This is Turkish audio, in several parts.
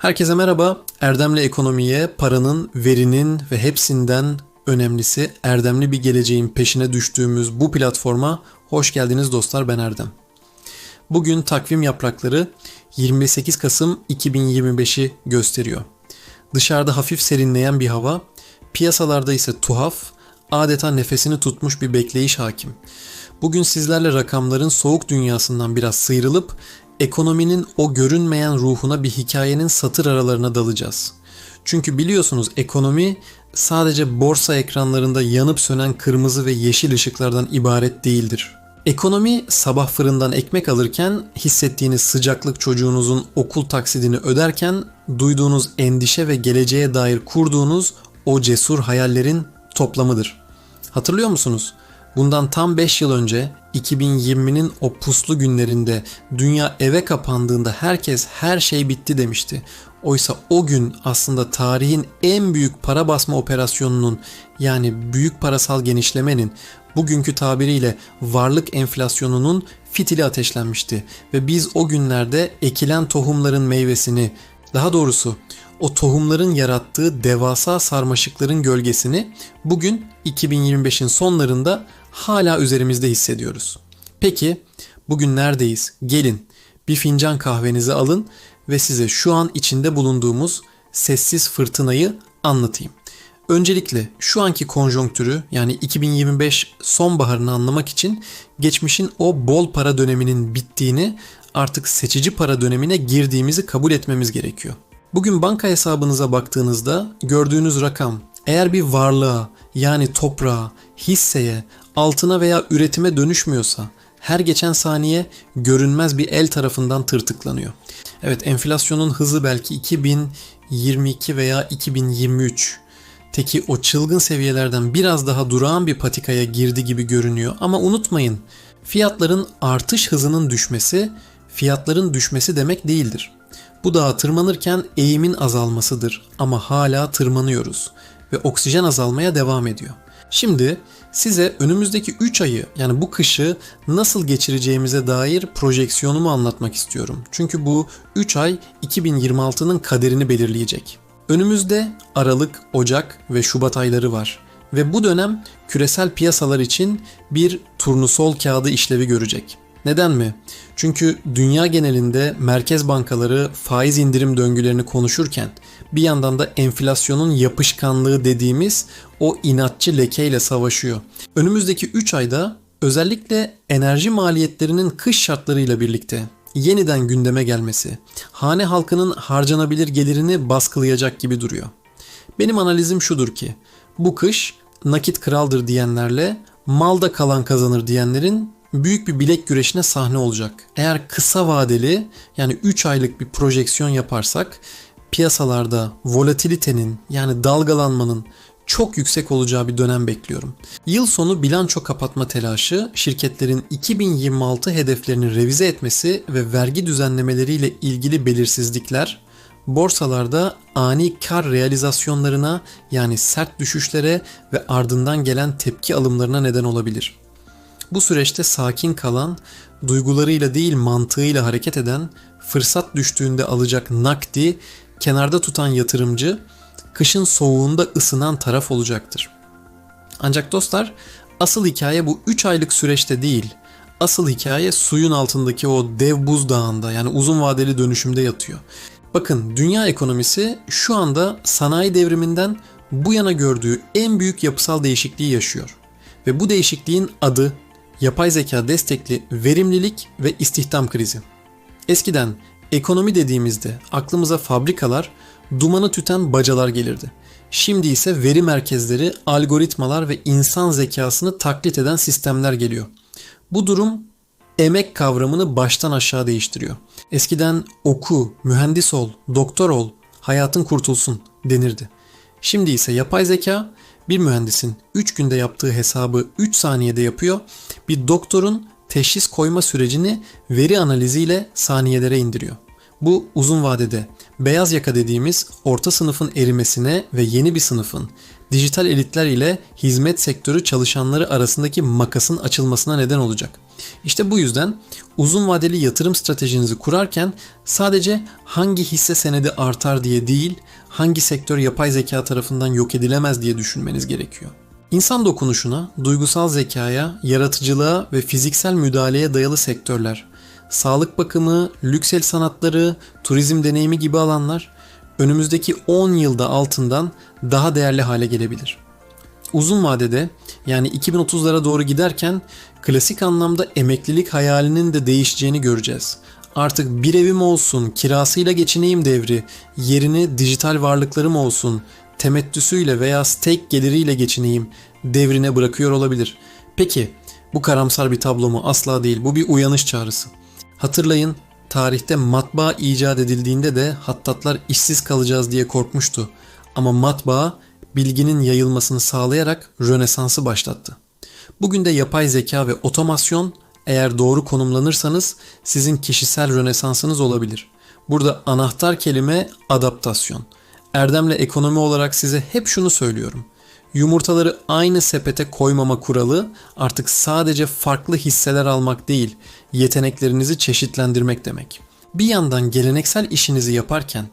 Herkese merhaba. Erdemli ekonomiye, paranın, verinin ve hepsinden önemlisi erdemli bir geleceğin peşine düştüğümüz bu platforma hoş geldiniz dostlar ben Erdem. Bugün takvim yaprakları 28 Kasım 2025'i gösteriyor. Dışarıda hafif serinleyen bir hava, piyasalarda ise tuhaf, adeta nefesini tutmuş bir bekleyiş hakim. Bugün sizlerle rakamların soğuk dünyasından biraz sıyrılıp ekonominin o görünmeyen ruhuna bir hikayenin satır aralarına dalacağız. Çünkü biliyorsunuz ekonomi sadece borsa ekranlarında yanıp sönen kırmızı ve yeşil ışıklardan ibaret değildir. Ekonomi sabah fırından ekmek alırken hissettiğiniz sıcaklık çocuğunuzun okul taksidini öderken duyduğunuz endişe ve geleceğe dair kurduğunuz o cesur hayallerin toplamıdır. Hatırlıyor musunuz? Bundan tam 5 yıl önce 2020'nin o puslu günlerinde dünya eve kapandığında herkes her şey bitti demişti. Oysa o gün aslında tarihin en büyük para basma operasyonunun yani büyük parasal genişlemenin bugünkü tabiriyle varlık enflasyonunun fitili ateşlenmişti ve biz o günlerde ekilen tohumların meyvesini daha doğrusu o tohumların yarattığı devasa sarmaşıkların gölgesini bugün 2025'in sonlarında hala üzerimizde hissediyoruz. Peki bugün neredeyiz? Gelin bir fincan kahvenizi alın ve size şu an içinde bulunduğumuz sessiz fırtınayı anlatayım. Öncelikle şu anki konjonktürü yani 2025 sonbaharını anlamak için geçmişin o bol para döneminin bittiğini artık seçici para dönemine girdiğimizi kabul etmemiz gerekiyor. Bugün banka hesabınıza baktığınızda gördüğünüz rakam eğer bir varlığa yani toprağa, hisseye, altına veya üretime dönüşmüyorsa her geçen saniye görünmez bir el tarafından tırtıklanıyor. Evet enflasyonun hızı belki 2022 veya 2023. Teki o çılgın seviyelerden biraz daha durağan bir patikaya girdi gibi görünüyor ama unutmayın fiyatların artış hızının düşmesi fiyatların düşmesi demek değildir. Bu dağa tırmanırken eğimin azalmasıdır ama hala tırmanıyoruz ve oksijen azalmaya devam ediyor. Şimdi size önümüzdeki 3 ayı yani bu kışı nasıl geçireceğimize dair projeksiyonumu anlatmak istiyorum. Çünkü bu 3 ay 2026'nın kaderini belirleyecek. Önümüzde Aralık, Ocak ve Şubat ayları var ve bu dönem küresel piyasalar için bir turnusol kağıdı işlevi görecek. Neden mi? Çünkü dünya genelinde merkez bankaları faiz indirim döngülerini konuşurken bir yandan da enflasyonun yapışkanlığı dediğimiz o inatçı lekeyle savaşıyor. Önümüzdeki 3 ayda özellikle enerji maliyetlerinin kış şartlarıyla birlikte yeniden gündeme gelmesi, hane halkının harcanabilir gelirini baskılayacak gibi duruyor. Benim analizim şudur ki bu kış nakit kraldır diyenlerle malda kalan kazanır diyenlerin büyük bir bilek güreşine sahne olacak. Eğer kısa vadeli yani 3 aylık bir projeksiyon yaparsak piyasalarda volatilitenin yani dalgalanmanın çok yüksek olacağı bir dönem bekliyorum. Yıl sonu bilanço kapatma telaşı, şirketlerin 2026 hedeflerini revize etmesi ve vergi düzenlemeleriyle ilgili belirsizlikler borsalarda ani kar realizasyonlarına yani sert düşüşlere ve ardından gelen tepki alımlarına neden olabilir. Bu süreçte sakin kalan, duygularıyla değil mantığıyla hareket eden, fırsat düştüğünde alacak nakdi kenarda tutan yatırımcı kışın soğuğunda ısınan taraf olacaktır. Ancak dostlar asıl hikaye bu 3 aylık süreçte değil. Asıl hikaye suyun altındaki o dev buzdağında yani uzun vadeli dönüşümde yatıyor. Bakın dünya ekonomisi şu anda sanayi devriminden bu yana gördüğü en büyük yapısal değişikliği yaşıyor. Ve bu değişikliğin adı yapay zeka destekli verimlilik ve istihdam krizi. Eskiden ekonomi dediğimizde aklımıza fabrikalar, dumanı tüten bacalar gelirdi. Şimdi ise veri merkezleri, algoritmalar ve insan zekasını taklit eden sistemler geliyor. Bu durum emek kavramını baştan aşağı değiştiriyor. Eskiden oku, mühendis ol, doktor ol, hayatın kurtulsun denirdi. Şimdi ise yapay zeka bir mühendisin 3 günde yaptığı hesabı 3 saniyede yapıyor. Bir doktorun teşhis koyma sürecini veri analiziyle saniyelere indiriyor. Bu uzun vadede beyaz yaka dediğimiz orta sınıfın erimesine ve yeni bir sınıfın dijital elitler ile hizmet sektörü çalışanları arasındaki makasın açılmasına neden olacak. İşte bu yüzden uzun vadeli yatırım stratejinizi kurarken sadece hangi hisse senedi artar diye değil, hangi sektör yapay zeka tarafından yok edilemez diye düşünmeniz gerekiyor. İnsan dokunuşuna, duygusal zekaya, yaratıcılığa ve fiziksel müdahaleye dayalı sektörler, sağlık bakımı, lüks el sanatları, turizm deneyimi gibi alanlar önümüzdeki 10 yılda altından daha değerli hale gelebilir. Uzun vadede yani 2030'lara doğru giderken klasik anlamda emeklilik hayalinin de değişeceğini göreceğiz. Artık bir evim olsun, kirasıyla geçineyim devri, yerini dijital varlıklarım olsun, temettüsüyle veya stake geliriyle geçineyim devrine bırakıyor olabilir. Peki bu karamsar bir tablo mu? Asla değil. Bu bir uyanış çağrısı. Hatırlayın tarihte matbaa icat edildiğinde de hattatlar işsiz kalacağız diye korkmuştu. Ama matbaa bilginin yayılmasını sağlayarak Rönesans'ı başlattı. Bugün de yapay zeka ve otomasyon eğer doğru konumlanırsanız sizin kişisel rönesansınız olabilir. Burada anahtar kelime adaptasyon. Erdemle ekonomi olarak size hep şunu söylüyorum. Yumurtaları aynı sepete koymama kuralı artık sadece farklı hisseler almak değil, yeteneklerinizi çeşitlendirmek demek. Bir yandan geleneksel işinizi yaparken,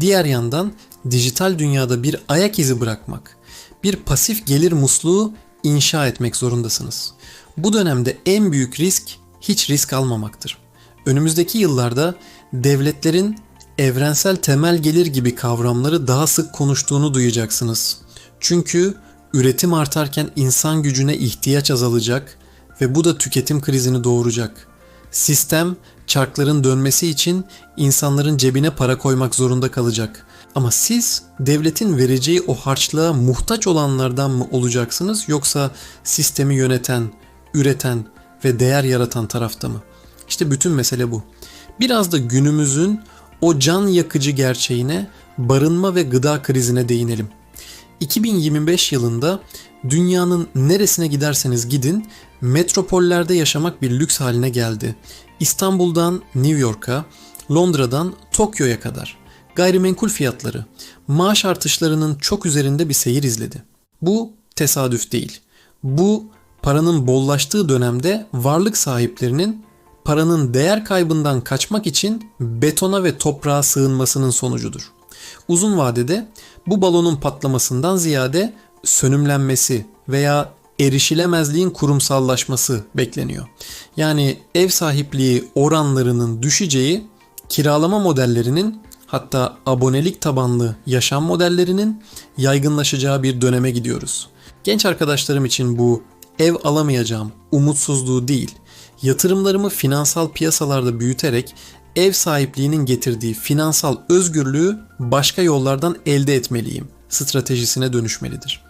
diğer yandan dijital dünyada bir ayak izi bırakmak, bir pasif gelir musluğu inşa etmek zorundasınız. Bu dönemde en büyük risk hiç risk almamaktır. Önümüzdeki yıllarda devletlerin evrensel temel gelir gibi kavramları daha sık konuştuğunu duyacaksınız. Çünkü üretim artarken insan gücüne ihtiyaç azalacak ve bu da tüketim krizini doğuracak. Sistem çarkların dönmesi için insanların cebine para koymak zorunda kalacak. Ama siz devletin vereceği o harçlığa muhtaç olanlardan mı olacaksınız yoksa sistemi yöneten, üreten ve değer yaratan tarafta mı? İşte bütün mesele bu. Biraz da günümüzün o can yakıcı gerçeğine, barınma ve gıda krizine değinelim. 2025 yılında dünyanın neresine giderseniz gidin metropollerde yaşamak bir lüks haline geldi. İstanbul'dan New York'a, Londra'dan Tokyo'ya kadar gayrimenkul fiyatları maaş artışlarının çok üzerinde bir seyir izledi. Bu tesadüf değil. Bu paranın bollaştığı dönemde varlık sahiplerinin paranın değer kaybından kaçmak için betona ve toprağa sığınmasının sonucudur. Uzun vadede bu balonun patlamasından ziyade sönümlenmesi veya erişilemezliğin kurumsallaşması bekleniyor. Yani ev sahipliği oranlarının düşeceği, kiralama modellerinin hatta abonelik tabanlı yaşam modellerinin yaygınlaşacağı bir döneme gidiyoruz. Genç arkadaşlarım için bu ev alamayacağım umutsuzluğu değil, yatırımlarımı finansal piyasalarda büyüterek ev sahipliğinin getirdiği finansal özgürlüğü başka yollardan elde etmeliyim stratejisine dönüşmelidir.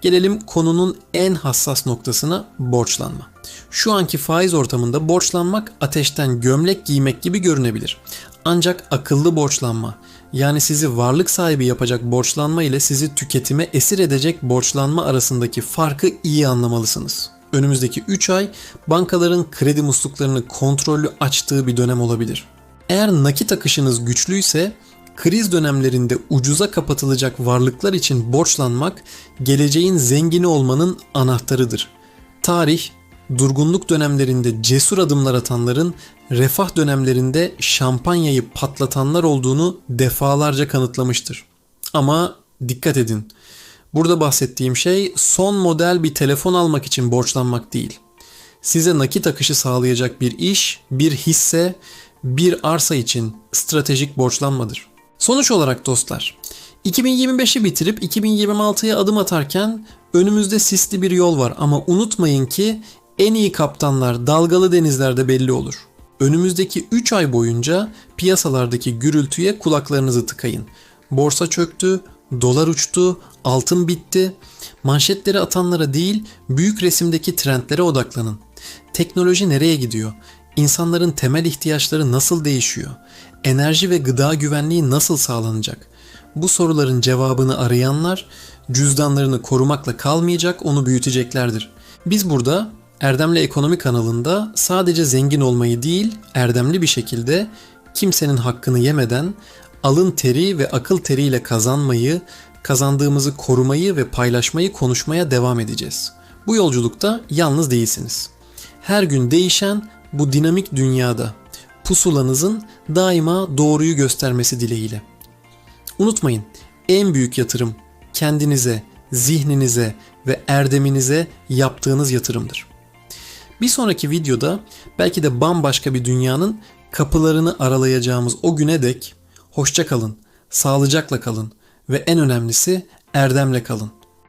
Gelelim konunun en hassas noktasına borçlanma. Şu anki faiz ortamında borçlanmak ateşten gömlek giymek gibi görünebilir. Ancak akıllı borçlanma yani sizi varlık sahibi yapacak borçlanma ile sizi tüketime esir edecek borçlanma arasındaki farkı iyi anlamalısınız. Önümüzdeki 3 ay bankaların kredi musluklarını kontrollü açtığı bir dönem olabilir. Eğer nakit akışınız güçlüyse kriz dönemlerinde ucuza kapatılacak varlıklar için borçlanmak geleceğin zengini olmanın anahtarıdır. Tarih durgunluk dönemlerinde cesur adımlar atanların refah dönemlerinde şampanyayı patlatanlar olduğunu defalarca kanıtlamıştır. Ama dikkat edin. Burada bahsettiğim şey son model bir telefon almak için borçlanmak değil. Size nakit akışı sağlayacak bir iş, bir hisse, bir arsa için stratejik borçlanmadır. Sonuç olarak dostlar, 2025'i bitirip 2026'ya adım atarken önümüzde sisli bir yol var ama unutmayın ki en iyi kaptanlar dalgalı denizlerde belli olur. Önümüzdeki 3 ay boyunca piyasalardaki gürültüye kulaklarınızı tıkayın. Borsa çöktü, dolar uçtu, altın bitti. Manşetleri atanlara değil, büyük resimdeki trendlere odaklanın. Teknoloji nereye gidiyor? İnsanların temel ihtiyaçları nasıl değişiyor? Enerji ve gıda güvenliği nasıl sağlanacak? Bu soruların cevabını arayanlar cüzdanlarını korumakla kalmayacak, onu büyüteceklerdir. Biz burada Erdemli Ekonomi kanalında sadece zengin olmayı değil, erdemli bir şekilde kimsenin hakkını yemeden alın teri ve akıl teriyle kazanmayı, kazandığımızı korumayı ve paylaşmayı konuşmaya devam edeceğiz. Bu yolculukta yalnız değilsiniz. Her gün değişen bu dinamik dünyada pusulanızın daima doğruyu göstermesi dileğiyle. Unutmayın, en büyük yatırım kendinize, zihninize ve erdeminize yaptığınız yatırımdır. Bir sonraki videoda belki de bambaşka bir dünyanın kapılarını aralayacağımız o güne dek hoşça kalın, sağlıcakla kalın ve en önemlisi erdemle kalın.